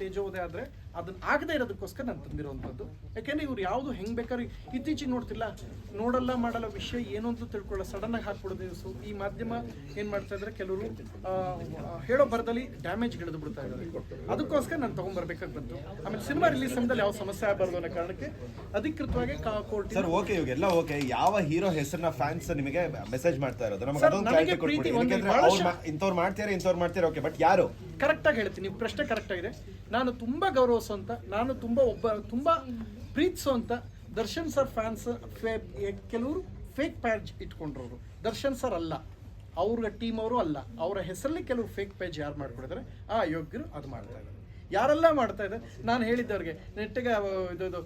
ತೇಜೋವಧೆ ಆದ್ರೆ ಅದನ್ನ ಆಗದೆ ಇರೋದಕ್ಕೋಸ್ಕರ ನಾನು ತಂದಿರುವಂಥದ್ದು. ಯಾಕೆಂದ್ರೆ ಇವ್ರು ಯಾವುದು ಹೆಂಗ್ ಬೇಕಾದ್ರೆ ಇತ್ತೀಚೆಗೆ ನೋಡ್ತಿಲ್ಲ ನೋಡಲ್ಲ ಮಾಡಲ್ಲ ವಿಷಯ ಏನು ಅಂತ ತಿಳ್ಕೊಳ್ಳೋ ಸಡನ್ ಆಗಿ ಹಾಕ್ಬಿಡೋದು ಸೊ ಈ ಮಾಧ್ಯಮ ಏನ್ ಮಾಡ್ತಾ ಇದ್ರೆ ಕೆಲವರು ಹೇಳೋ ಬರದಲ್ಲಿ ಡ್ಯಾಮೇಜ್ ಹಿಡಿದು ಬಿಡ್ತಾ ಇದ್ದಾರೆ ಅದಕ್ಕೋಸ್ಕರ ನಾನು ತಗೊಂಡ್ಬರ್ಬೇಕಾಗಿ ಬಂತು. ಆಮೇಲೆ ಸಿನಿಮಾ ರಿಲೀಸ್ ಸಮಯದಲ್ಲಿ ಯಾವ ಸಮಸ್ಯೆ ಆಗಬಾರ್ದು ಅನ್ನೋ ಕಾರಣಕ್ಕೆ ಅಧಿಕೃತವಾಗಿ ಕೋರ್ಟ್ ಸರ್ ಓಕೆ ಇವಾಗೆಲ್ಲ ಓಕೆ. ಯಾವ ಹೀರೋ ಹೆಸರನ್ನ ಫ್ಯಾನ್ಸ್ ನಿಮಗೆ ಮೆಸೇಜ್ ಮಾಡ್ತಾ ಇರೋದು? ನಮಗೆ ಅದೊಂದು ಕ್ಲಾರಿಟಿ ಇಂಥವ್ರು ಮಾಡ್ತಾರೆ ಇಂಥವ್ರು ಮಾಡ್ತಾರೆ ಓಕೆ. ಬಟ್ ಯಾರು? ಕರೆಕ್ಟಾಗಿ ಹೇಳ್ತೀನಿ ನೀವು ಪ್ರಶ್ನೆ ಕರೆಕ್ಟಾಗಿದೆ ನಾನು ತುಂಬಾ ಗೌರವಿಸುವಂತ, ನಾನು ತುಂಬ ಒಬ್ಬ, ತುಂಬಾ ಪ್ರೀತಿಸುವಂತ ದರ್ಶನ್ ಸರ್ ಫ್ಯಾನ್ಸ್ ಕೆಲವರು ಫೇಕ್ ಪ್ಯಾಜ್ ಇಟ್ಕೊಂಡ್ರವರು. ದರ್ಶನ್ ಸರ್ ಅಲ್ಲ ಅವ್ರ ಟೀಮ್ ಅವರು ಅಲ್ಲ, ಅವರ ಹೆಸರಲ್ಲಿ ಕೆಲವು ಫೇಕ್ ಪೇಜ್ ಯಾರು ಮಾಡ್ಕೊಂಡಿದ್ದಾರೆ ಆ ಯೋಗ್ಯರು ಅದು ಮಾಡ್ತಾ ಇದ್ದಾರೆ. ಯಾರೆಲ್ಲ ಮಾಡ್ತಾ ಇದೆ ನಾನು ಹೇಳಿದ್ದವ್ರಿಗೆ, ನೆಟ್ಟಿಗೆ ಇದು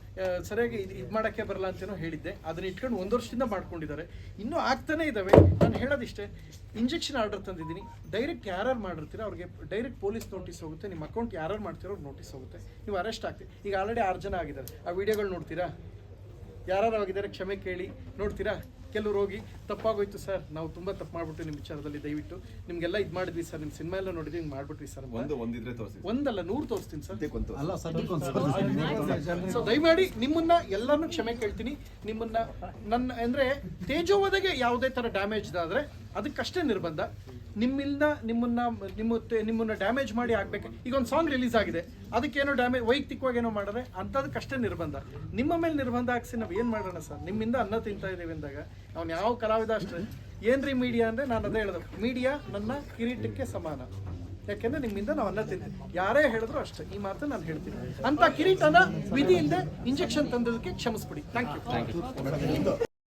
ಸರಿಯಾಗಿ ಇದು ಇದು ಮಾಡೋಕ್ಕೆ ಬರಲ್ಲ ಅಂತೇನೋ ಹೇಳಿದ್ದೆ. ಅದನ್ನ ಇಟ್ಕೊಂಡು ಒಂದು ವರ್ಷದಿಂದ ಮಾಡ್ಕೊಂಡಿದ್ದಾರೆ. ಇನ್ನೂ ಆಗ್ತಾನೆ ಇದ್ದಾವೆ ನಾನು ಹೇಳೋದಿಷ್ಟೇ, ಇಂಜೆಕ್ಷನ್ ಆರ್ಡರ್ ತಂದಿದ್ದೀನಿ. ಡೈರೆಕ್ಟ್ ಯಾರ್ಯಾರು ಮಾಡಿರ್ತೀರ ಅವ್ರಿಗೆ ಡೈರೆಕ್ಟ್ ಪೊಲೀಸ್ ನೋಟಿಸ್ ಹೋಗುತ್ತೆ. ನಿಮ್ಮ ಅಕೌಂಟ್ ಯಾರು ಮಾಡ್ತೀರೋ ನೋಟಿಸ್ ಹೋಗುತ್ತೆ. ನೀವು ಅರೆಸ್ಟ್ ಆಗ್ತೀವಿ ಈಗ ಆಲ್ರೆಡಿ ಆರು ಜನ ಆಗಿದ್ದಾರೆ. ಆ ವಿಡಿಯೋಗಳು ನೋಡ್ತೀರಾ? ಯಾರು ಆಗಿದ್ದಾರೆ ಕ್ಷಮೆ ಕೇಳಿ. ನೋಡ್ತೀರಾ? ಕೆಲವ್ರು ಹೋಗಿ ತಪ್ಪಾಗೋಯ್ತು ಸರ್. ನಾವು ತುಂಬ ತಪ್ಪು ಮಾಡ್ಬಿಟ್ಟು ನಿಮ್ಮ ವಿಚಾರದಲ್ಲಿ ದಯವಿಟ್ಟು. ನಿಮ್ಗೆಲ್ಲ ಇದು ಮಾಡಿದ್ವಿ ಸರ್. ನಿಮ್ಮ ಸಿನಿಮಾ ಎಲ್ಲ ನೋಡಿದ್ವಿ ಹಿಂಗೆ ಮಾಡ್ಬಿಟ್ವಿ ಸರ್. ಒಂದು ಒಂದಿದ್ರೆ ತೋರಿಸಿ ಒಂದಲ್ಲ ನೂರು ತೋರಿಸ್ತೀನಿ ಸರ್. ಅಲ್ಲ ಸರ್ ಸೊ ದಯಮಾಡಿ ನಿಮ್ಮನ್ನ ಎಲ್ಲಾನು ಕ್ಷಮೆ ಕೇಳ್ತೀನಿ. ನಿಮ್ಮನ್ನ ನನ್ನ ಅಂದ್ರೆ ತೇಜೋವಧೆಗೆ ಯಾವುದೇ ತರ ಡ್ಯಾಮೇಜ್ ಆದ್ರೆ ಅದಕ್ಕಷ್ಟೇ ನಿರ್ಬಂಧ. ನಿಮ್ಮಿಂದ ನಿಮ್ಮನ್ನ, ನಿಮ್ಮ ನಿಮ್ಮನ್ನ ಡ್ಯಾಮೇಜ್ ಮಾಡಿ ಆಗ್ಬೇಕು ಈಗ ಒಂದು ಸಾಂಗ್ ರಿಲೀಸ್ ಆಗಿದೆ. ಅದಕ್ಕೇನೋ ಡ್ಯಾಮೇಜ್ ವೈಯಕ್ತಿಕವಾಗಿ ಏನೋ ಮಾಡಿದ್ರೆ ಅಂಥದಕ್ಕಷ್ಟೇ ನಿರ್ಬಂಧ. ನಿಮ್ಮ ಮೇಲೆ ನಿರ್ಬಂಧ ಹಾಕ್ಸಿ ನಾವು ಏನು ಮಾಡೋಣ ಸರ್? ನಿಮ್ಮಿಂದ ಅನ್ನ ತಿಂತಾ ಇದ್ದೀವಿ ಅಂದಾಗ, ಅವ್ನು ಯಾವ ಕಲಾವಿದ ಅಷ್ಟೇ ಏನ್ರಿ ಮೀಡಿಯಾ ಅಂದ್ರೆ ನಾನು ಅದೇ ಹೇಳಿದೆ. ಮೀಡಿಯಾ ನನ್ನ ಕಿರೀಟಕ್ಕೆ ಸಮಾನ. ಯಾಕೆಂದ್ರೆ ನಿಮ್ಮಿಂದ ನಾವು ಅನ್ನ ತಿಂತೀವಿ. ಯಾರೇ ಹೇಳಿದ್ರು ಅಷ್ಟೇ. ಈ ಮಾತು ನಾನು ಹೇಳ್ತೀನಿ. ಅಂತ ಕಿರೀಟನ ವಿಧಿಯಿಂದ ಇಂಜೆಕ್ಷನ್ ತಂದದಕ್ಕೆ ಕ್ಷಮಿಸ್ಬಿಡಿ. Thank you